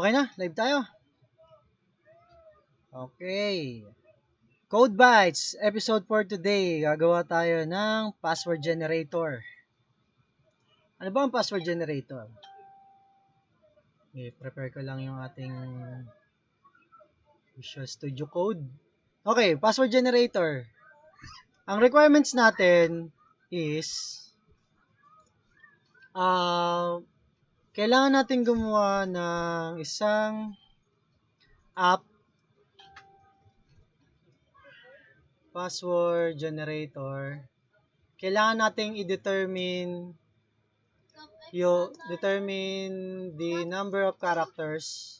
Okay na, live tayo. Okay. Code Bytes, episode for today. Gagawa tayo ng password generator. Ano ba ang password generator? Okay, prepare ko lang yung ating Visual Studio Code. Okay, password generator. Ang requirements natin is uh, kailangan natin gumawa ng isang app password generator. Kailangan nating i-determine you determine the number of characters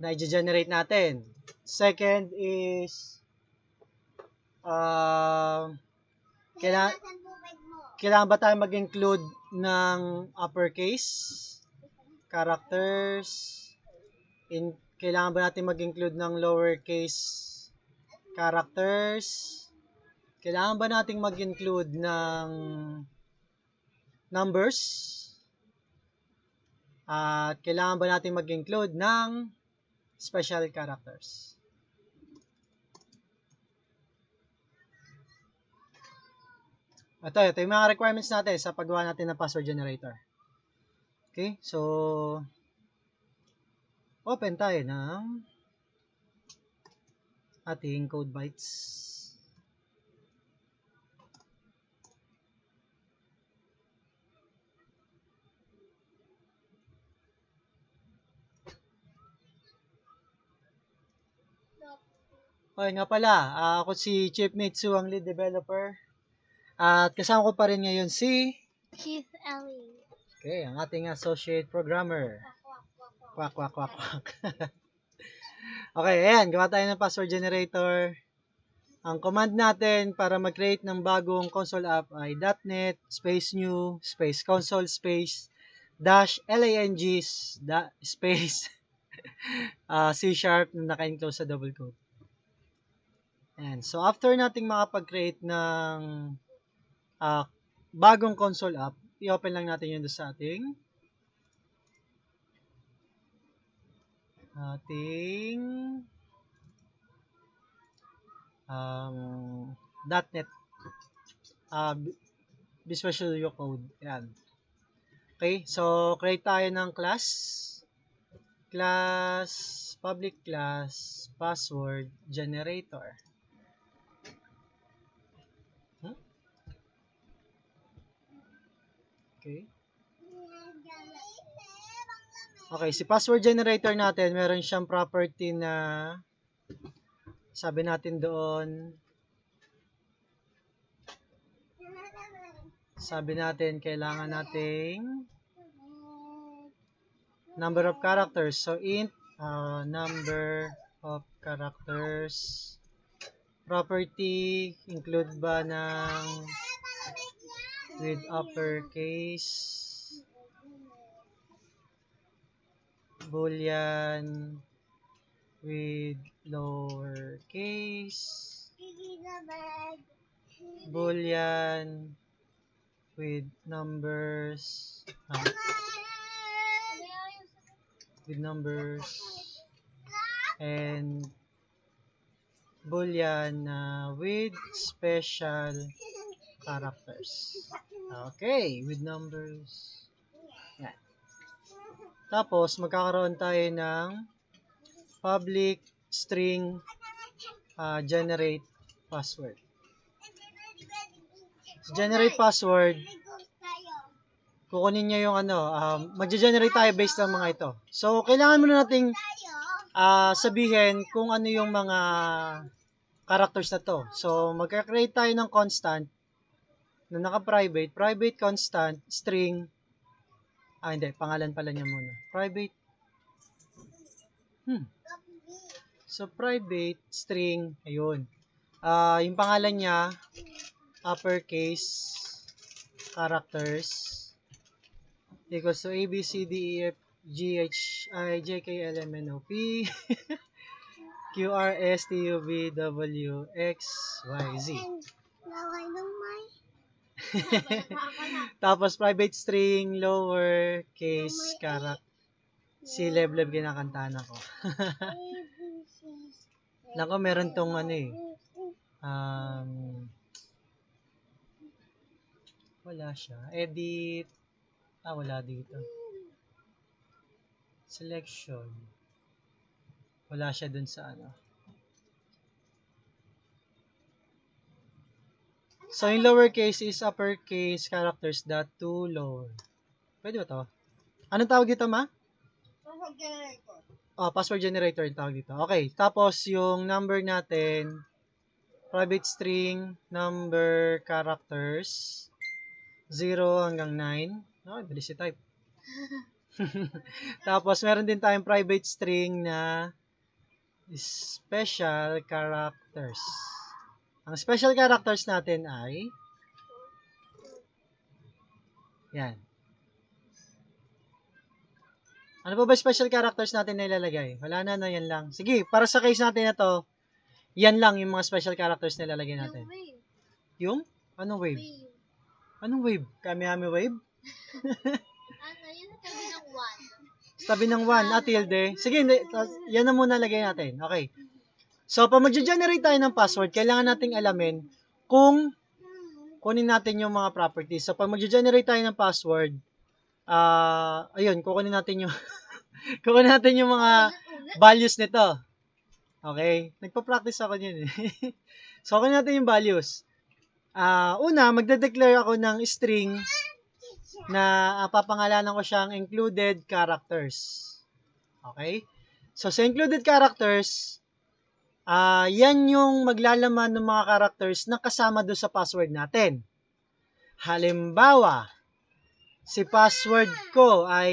na i-generate natin. Second is uh, kailangan, kailangan ba tayo mag-include ng uppercase characters? In kailangan ba natin mag-include ng lowercase characters? Kailangan ba nating mag-include ng numbers? At kailangan ba nating mag-include ng special characters Ito, ito yung mga requirements natin sa paggawa natin ng password generator. Okay, so open tayo ng ating code bytes. Okay nga pala, uh, ako si Chip Mitsu, ang lead developer. At kasama ko pa rin ngayon si Keith Ellie. Okay, ang ating associate programmer. Kwak, kwak, kwak, kwak. okay, ayan, gawa tayo ng password generator. Ang command natin para mag-create ng bagong console app ay .NET space new space console space dash lang da, space uh, C sharp na naka-enclose sa double quote. And so after nating makapag-create ng uh, bagong console app, i-open lang natin yun sa ating ating um, .NET uh, Visual Studio Code. Yan. Okay, so create tayo ng class class public class password generator. Okay. Okay, si password generator natin, meron siyang property na sabi natin doon sabi natin kailangan nating number of characters. So int uh, number of characters property include ba ng with uppercase. Boolean with lowercase. Boolean with numbers. Ah, with numbers. And boolean uh, with special characters. Okay, with numbers. Yan. Tapos, magkakaroon tayo ng public string uh, generate password. So, generate password, kukunin niya yung ano, um, mag-generate tayo based ng mga ito. So, kailangan muna nating uh, sabihin kung ano yung mga characters na to. So, magka-create tayo ng constant na naka-private, private constant string, ah hindi, pangalan pala niya muna. Private, hmm. So, private string, ayun. Ah, uh, yung pangalan niya, uppercase characters, equals to A, B, C, D, E, F, G, H, I, J, K, L, M, N, O, P, Q, R, S, T, U, V, W, X, Y, Z. Tapos private string, lower case character. Si Lebleb kinakantahan ako. Nako, meron tong ano eh. Um, wala siya. Edit. Ah, wala dito. Selection. Wala siya dun sa ano. So, yung lowercase is uppercase characters dot to lower. Pwede ba to? Anong tawag dito, ma? Oh, password generator yung tawag dito. Okay, tapos yung number natin, private string, number characters, 0 hanggang 9. Oh, bilis i-type. tapos, meron din tayong private string na special characters. Ang special characters natin ay yan. Ano pa ba special characters natin na ilalagay? Wala na, no, yan lang. Sige, para sa case natin na to, yan lang yung mga special characters na ilalagay natin. Yung wave. Yung? Anong wave? Wave. Anong wave? Kamihami wave? Ano, yun ang tabi ng one. Tabi ng 1, ah, tilde. Sige, yan na muna lagay natin. Okay. So, pag mag-generate tayo ng password, kailangan nating alamin kung kunin natin yung mga properties. So, pag mag-generate tayo ng password, ah, ayun, kukunin natin yung kukunin natin yung mga values nito. Okay? Nagpa-practice ako niyan eh. so, kunin natin yung values. Ah, una, magde-declare ako ng string na ah, papangalanan ko siyang included characters. Okay? So, sa included characters, ah yan yung maglalaman ng mga characters na kasama doon sa password natin. Halimbawa, si password ko ay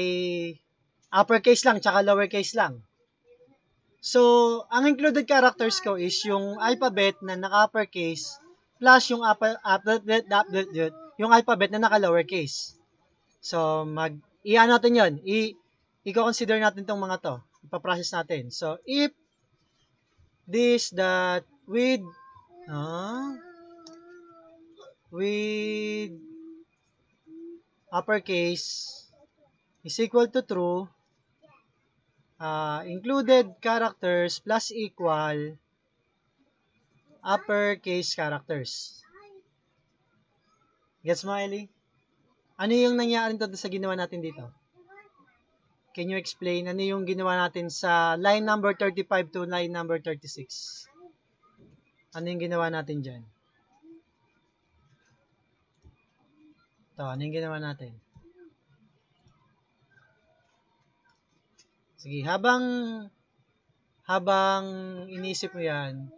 uppercase lang tsaka lowercase lang. So, ang included characters ko is yung alphabet na naka-uppercase plus yung upper, yung alphabet na naka-lowercase. So, mag, i-ano natin yun, i, i-consider natin tong mga to. Ipaprocess natin. So, if this that with, ah, with uppercase is equal to true, uh, included characters plus equal uppercase characters. Gets mo, Ellie? Ano yung nangyari dito sa ginawa natin dito? Can you explain ano yung ginawa natin sa line number 35 to line number 36? Ano yung ginawa natin dyan? Ito, ano yung ginawa natin? Sige, habang habang iniisip mo yan,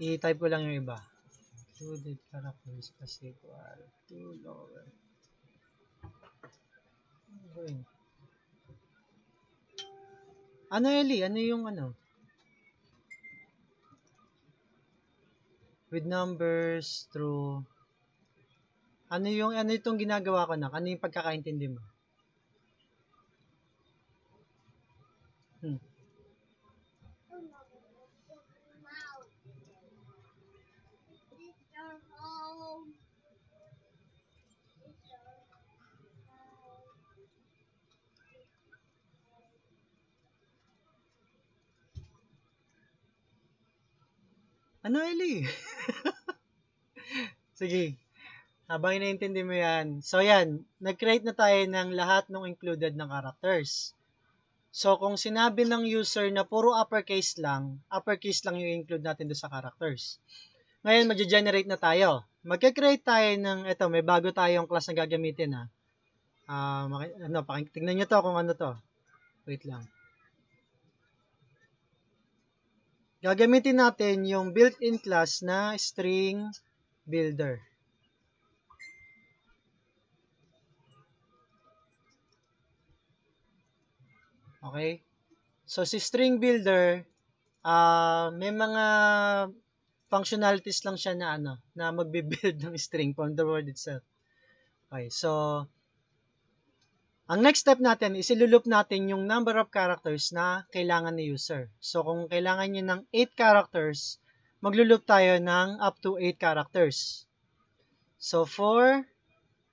i-type ko lang yung iba. Included characters plus equal to lower. Ano gawin? Ano, Eli? Ano yung ano? With numbers through ano yung ano itong ginagawa ko na? Ano yung pagkakaintindi mo? Ano, Eli? Sige. Habang inaintindi mo yan. So, yan. Nag-create na tayo ng lahat ng included ng characters. So, kung sinabi ng user na puro uppercase lang, uppercase lang yung include natin doon sa characters. Ngayon, mag-generate na tayo. Magka-create tayo ng, eto, may bago tayong class na gagamitin ha. Ah, maki- ano, tignan nyo to kung ano to. Wait lang. Gagamitin natin yung built-in class na string builder. Okay? So, si string builder, ah may mga functionalities lang siya na ano, na magbe-build ng string from the word itself. Okay, so, ang next step natin is ilulup natin yung number of characters na kailangan ni user. So, kung kailangan niya ng 8 characters, maglo-loop tayo ng up to 8 characters. So, for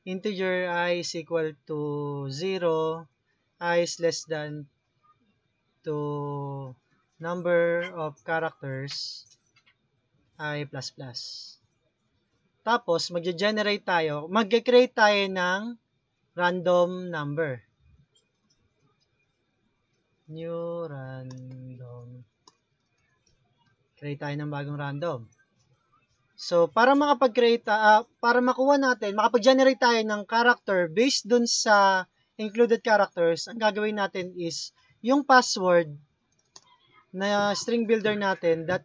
integer i is equal to 0, i is less than to number of characters, i. Tapos, magge-generate tayo, magge-create tayo ng random number. New random. Create tayo ng bagong random. So, para makapag-create, ah, para makuha natin, makapag-generate tayo ng character based dun sa included characters, ang gagawin natin is yung password na string builder natin that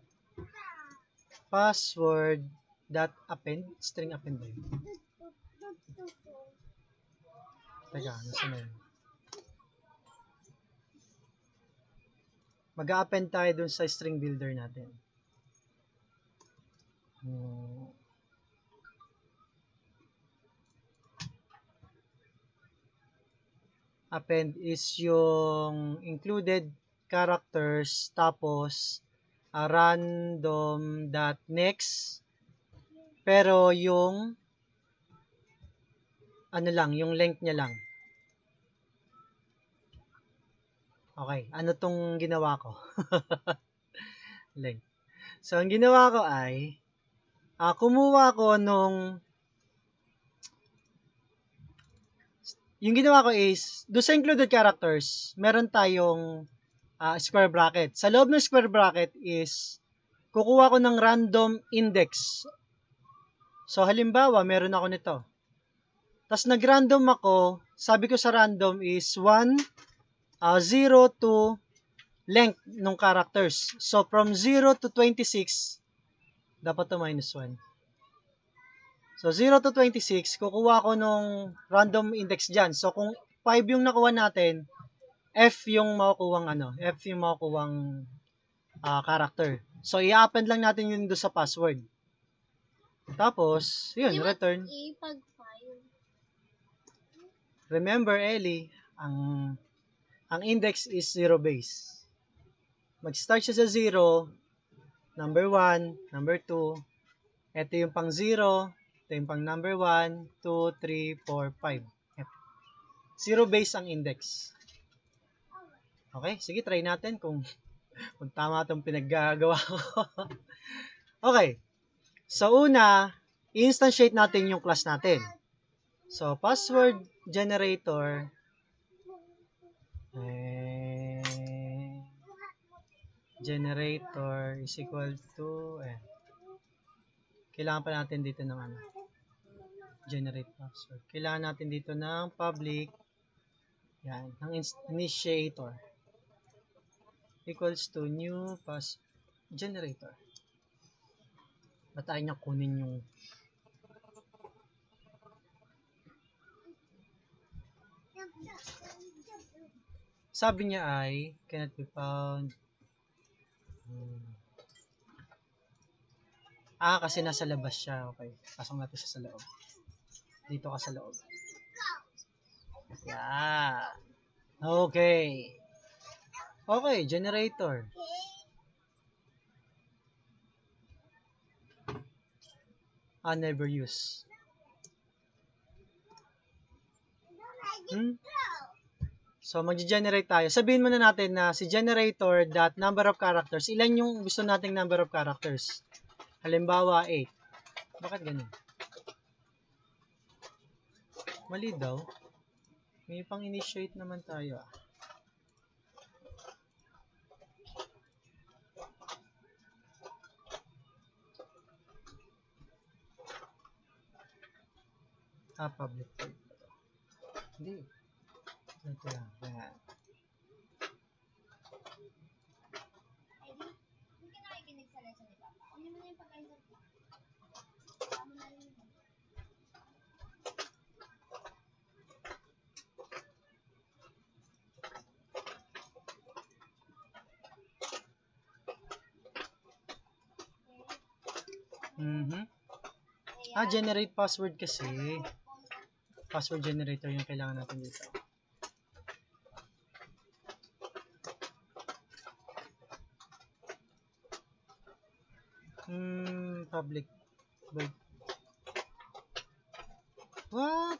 password dot append string append? Teka, nasa na yun? Mag-append tayo dun sa string builder natin. Hmm. Append is yung included characters tapos a random dot next pero yung ano lang, yung length niya lang. Okay, ano tong ginawa ko? length. So, ang ginawa ko ay, ah, kumuha ko nung, yung ginawa ko is, do sa included characters, meron tayong ah, square bracket. Sa loob ng square bracket is, kukuha ko ng random index. So, halimbawa, meron ako nito. Tapos, nag-random ako, sabi ko sa random is 1, uh, 0 to length ng characters. So, from 0 to 26, dapat to minus 1. So, 0 to 26, kukuha ko nung random index dyan. So, kung 5 yung nakuha natin, F yung makukuhang ano, F yung makukuhang uh, character. So, i-append lang natin yun do sa password. Tapos, yun, return. Pag file? Remember, Ellie, ang ang index is zero base. Mag-start siya sa 0, number 1, number 2. Ito yung pang 0, ito yung pang number 1, 2, 3, 4, 5. F. Zero base ang index. Okay, sige, try natin kung, kung tama itong pinaggagawa ko. okay. So, una, i-instantiate natin yung class natin. So, password generator. Eh, generator is equal to eh, kailangan pa natin dito ng ano generate password. Kailangan natin dito ng public yan, ng initiator equals to new pass generator. Ba't niya kunin yung sabi niya ay cannot be found. Hmm. ah kasi nasa labas siya okay. Pasok natin siya sa loob. Dito ka sa loob. Yeah. Okay. Okay generator. Ah never use. Hmm So, mag-generate tayo. Sabihin muna natin na si generator dot number of characters. Ilan yung gusto nating number of characters? Halimbawa, 8. Bakit ganun? Mali daw. May pang-initiate naman tayo ah. Ah, public. Hindi. Ito lang. Ano na yun. Mhm. Ah, generate password kasi. Password generator yung kailangan natin dito. Hmm, public. Wait. What?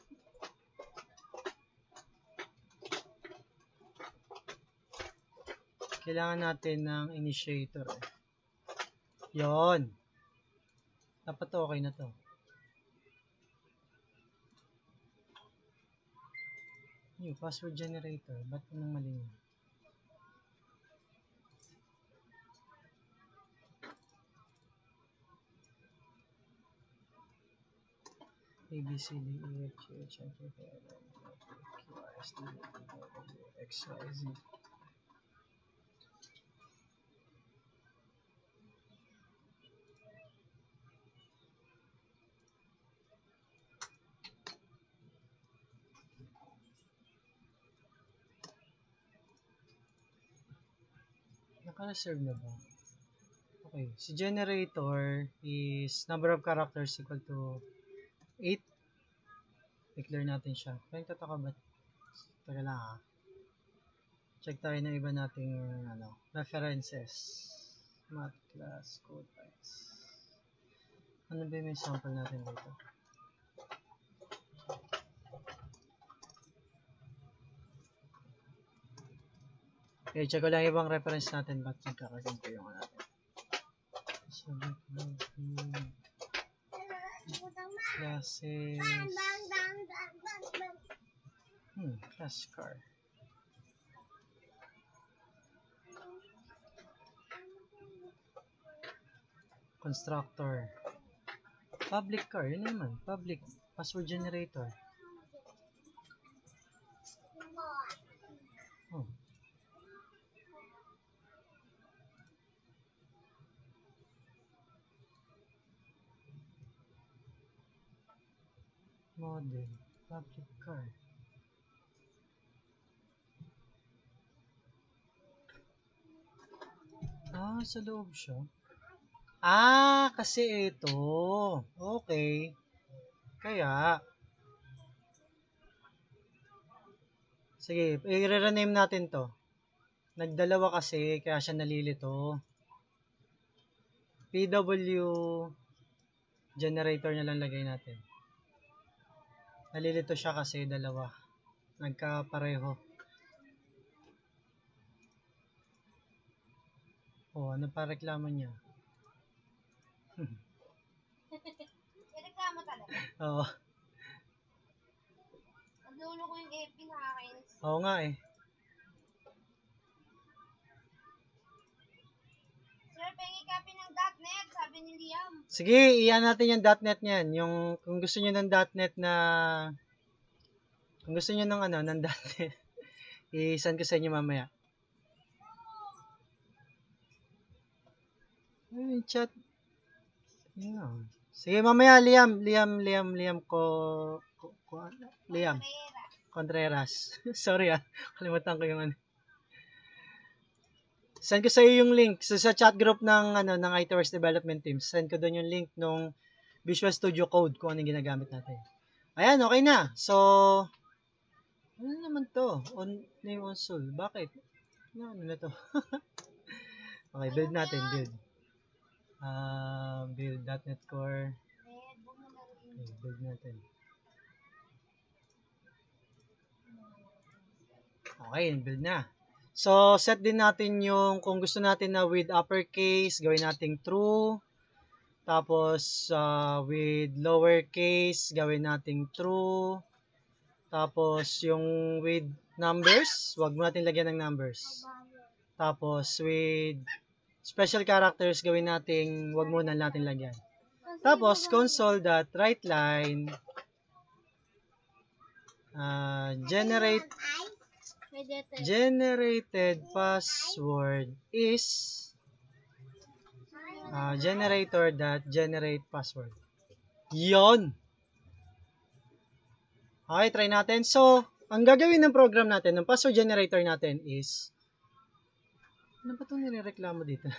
Kailangan natin ng initiator eh. Yon. Dapat okay na to. New password generator. Ba't anong mali yun? A B C D E F G H I J K L M N O P Q R S T U V W X Y Z. Naka-reserve na ba? Okay. Si generator is number of characters equal to 8. Declare natin siya. Parang tataka ba? Taga lang ah. Check tayo ng iba nating ano, references. Math class code types. Ano ba yung sample natin dito? Okay, check ko lang yung ibang reference natin. Ba't nagkakaganto yung ano natin? Sabi ko, hmm, classes. Hmm, class car. Constructor. Public car, yun naman. Public. Password generator. Ah, sa loob siya. Ah, kasi ito. Okay. Kaya. Sige, i-rename natin to. Nagdalawa kasi, kaya siya nalilito. PW generator na lang lagay natin. Nalilito siya kasi dalawa. Nagkapareho. Oh, ano pa reklamo niya? Reklamo talaga. Oo. Ang dulo ko yung FB nakakainis. Oo nga eh. Sir, pengi copy ng .net, sabi ni Liam. Sige, iyan natin yung .NET niyan. Yung, kung gusto niyo ng .NET na, kung gusto niyo ng ano, ng .NET, i-send ko sa inyo mamaya. Ay, chat. Yun nga. Sige, mamaya, Liam, Liam, Liam, Liam ko, ko, ko Liam. Contreras. Sorry ah, kalimutan ko yung ano. Send ko sa iyo yung link sa, sa chat group ng ano ng ITWorks Development Team. Send ko doon yung link nung Visual Studio Code kung ano yung ginagamit natin. Ayan, okay na. So, ano naman to? On name on soul. Bakit? Ano, ano na to? okay, build natin, build. Ah, build .NET Core. Okay, build natin. Okay, build na. So, set din natin yung kung gusto natin na with uppercase, gawin nating true. Tapos, uh, with lowercase, gawin nating true. Tapos, yung with numbers, wag mo natin lagyan ng numbers. Tapos, with special characters, gawin nating, wag muna natin lagyan. Tapos, console.writeLine uh, generate Pwede ito. generated password is uh, generator dot generate password. Yon. Okay, try natin. So, ang gagawin ng program natin, ng password generator natin is ano ba itong nirereklamo dito?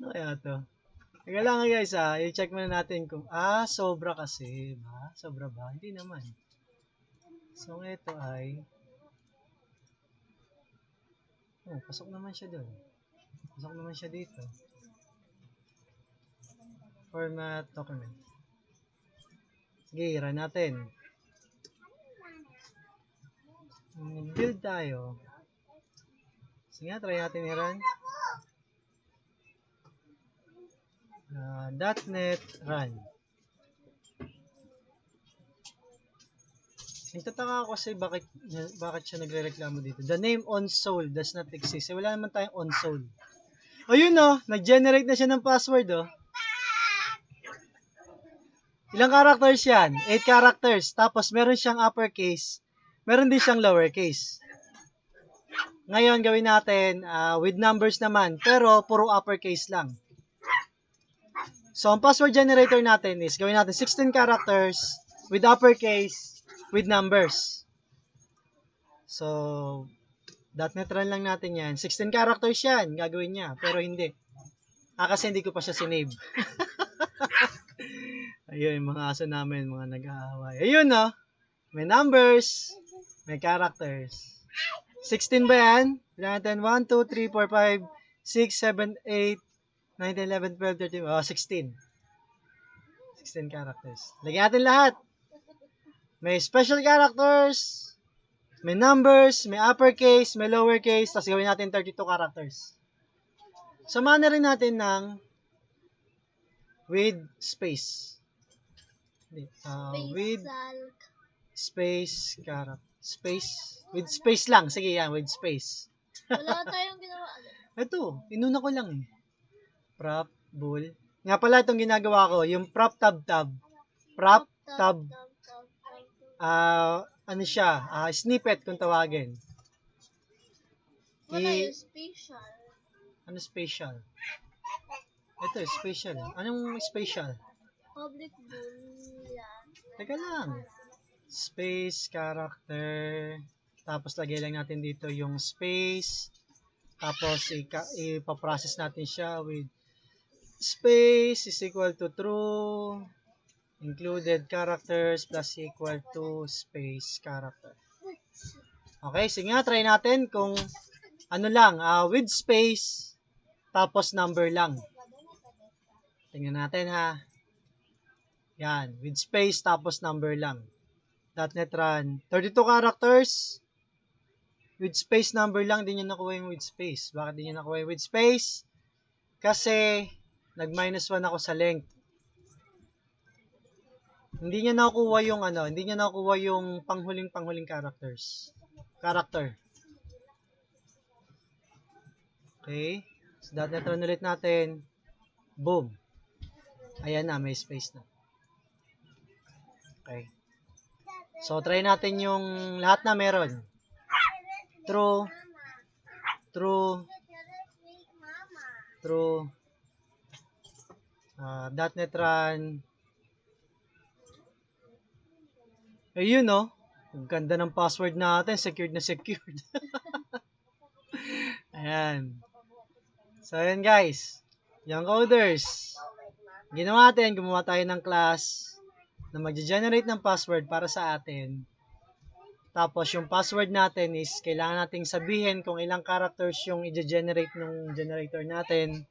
ano kaya to? Teka lang guys ah, i-check muna natin kung, ah, sobra kasi, ba? Sobra ba? Hindi naman. So, ito ay, oh, pasok naman siya doon. Pasok naman siya dito. Format document. Sige, run natin. Mm, Build tayo. Sige nga, try natin i-run. Ah, .NET run. Nagtataka ako kasi bakit, bakit siya nagre-reklamo dito. The name on soul does not exist. Eh, wala naman tayong on soul. Ayun oh, nag-generate na siya ng password oh. Ilang characters yan? 8 characters. Tapos meron siyang uppercase. Meron din siyang lowercase. Ngayon gawin natin ah, with numbers naman. Pero puro uppercase lang. So ang password generator natin is gawin natin 16 characters with uppercase with numbers. So .NET run lang natin yan. 16 characters yan, gagawin niya. Pero hindi. Ah, kasi hindi ko pa siya sinave. Ayun, mga aso namin, mga nag-aaway. Ayun, no? May numbers, may characters. 16 ba yan? Bilang natin, 1, 2, 3, 4, 5, 6, 7, 8, 9, 10, 11, 12, 13, oh, 16. 16 characters. Lagyan natin lahat. May special characters, may numbers, may uppercase, may lowercase, tapos gawin natin 32 characters. Samahan na rin natin ng with space. Ah, with space character. Space. With space lang. Sige yan, with space. Wala tayong ginawa. Ito, inuna ko lang eh. Prop, bull. Nga pala itong ginagawa ko, yung prop tab tab. Prop tab, ah, ano siya, ah, snippet kung tawagin. Wala yung special. Ano special? Ito, special. Anong special? Public boolean. Teka lang. Space, character. Tapos lagay lang natin dito yung space. Tapos ipaprocess natin siya with space is equal to true. Included characters plus equal to space character. Okay, sige nga, try natin kung ano lang, ah, with space, tapos number lang. Tingnan natin ha. Yan, with space, tapos number lang. .NET Run. 32 characters. With space number lang, din niya nakuha yung with space. Bakit din niya nakuha yung with space? Kasi, nag-minus 1 ako sa length. Hindi niya nakuha yung ano, hindi niya nakuha yung panghuling-panghuling characters. Character. Okay. So, .NET Run ulit natin. Boom. Ayan na, may space na. Okay. So, try natin yung lahat na meron. True. True. True. Uh, .NET Run. Ayun, no? Ang ganda ng password natin. Secured na secured. Ayan. So, ayan guys. Young coders. Ginawa natin, gumawa tayo ng class na mag-generate ng password para sa atin. Tapos, yung password natin is kailangan nating sabihin kung ilang characters yung i-generate ng generator natin.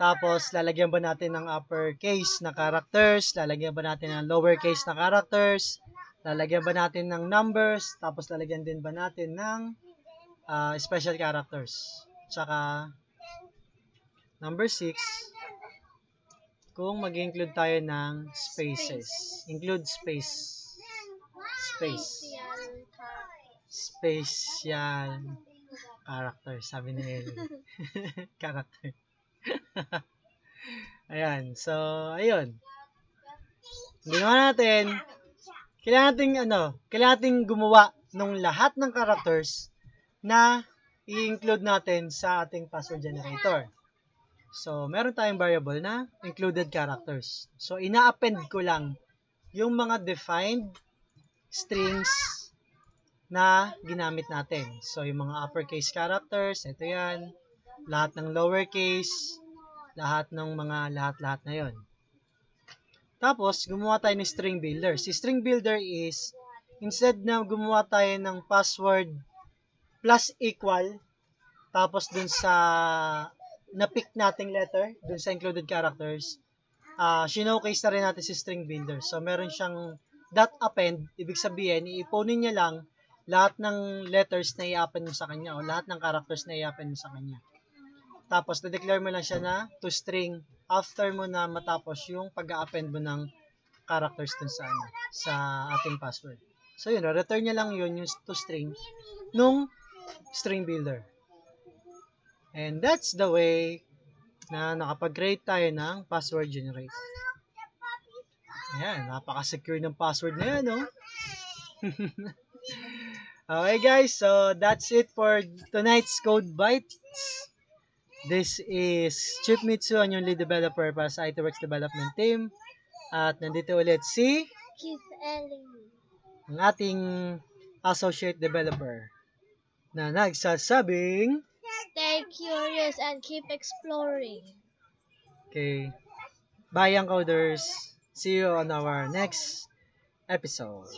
Tapos, lalagyan ba natin ng uppercase na characters? Lalagyan ba natin ng lowercase na characters? Lalagyan ba natin ng numbers? Tapos, lalagyan din ba natin ng ah, special characters? Tsaka, number 6, kung mag-include tayo ng spaces. Include space. Space. Special character, sabi ni Ellie. character. Ayan. So, ayun. Ginawa natin, kailangan nating, ano, kailangan nating gumawa ng lahat ng characters na i-include natin sa ating password generator. So, meron tayong variable na included characters. So, ina-append ko lang yung mga defined strings na ginamit natin. So, yung mga uppercase characters, ito yan. Lahat ng lowercase, lahat ng mga lahat-lahat na yon. Tapos, gumawa tayo ng string builder. Si string builder is, instead na gumawa tayo ng password plus equal, tapos dun sa na-pick nating letter dun sa included characters, ah showcase na rin natin si string builder. So, meron siyang dot append, ibig sabihin, iipunin niya lang lahat ng letters na i-append mo sa kanya o lahat ng characters na i-append mo sa kanya. Tapos, na-declare mo lang siya na to string after mo na matapos yung pag-append mo ng characters dun sa, ano, sa ating password. So, yun, return niya lang yun, yung to string, nung string builder. And that's the way na nakapag-create tayo ng password generator. Ayan, napaka-secure ng password na yan, no? okay, guys. So, that's it for tonight's Code Bites. This is Chip Mitsu, ang yung lead developer para sa ITWorks development team. At nandito ulit si Keith Ellie. ang ating associate developer na nagsasabing Stay curious and keep exploring. Okay. Bye, young coders. See you on our next episode.